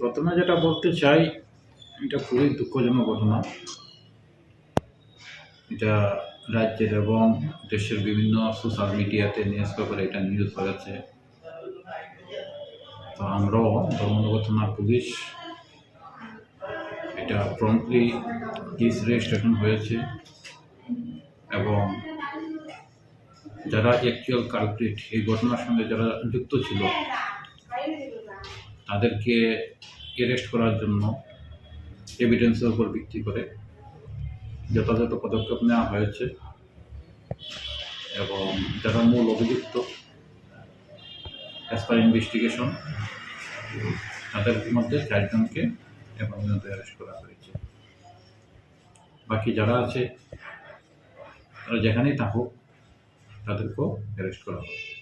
প্রথমে যেটা বলতে চাই, এটা খুবই দুঃখজনক ঘটনা। এটা রাজ্যের এবং দেশের বিভিন্ন সোশ্যাল মিডিয়াতে নিউজ পেপারে এটা নিউজ হয়ে হয়েছে। তো আমরাও ধর্মনগর থানার পুলিশ, এটা প্রম্পটলি কেস রেজিস্ট্রেশন হয়েছে এবং যারা অ্যাকচুয়াল কালপ্রিট এই ঘটনার সঙ্গে যারা যুক্ত ছিল তাদেরকে অ্যারেস্ট করার জন্য এভিডেন্সের উপর ভিত্তি করে যথাযথ পদক্ষেপ নেওয়া হয়েছে এবং যারা মূল অভিযুক্ত অ্যাজ পার ইনভেস্টিগেশন তাদের মধ্যে চারজনকে পর্যন্ত অ্যারেস্ট করা হয়েছে। বাকি যারা আছে, তারা যেখানেই থাকুক, তাদেরকেও অ্যারেস্ট করা হবে।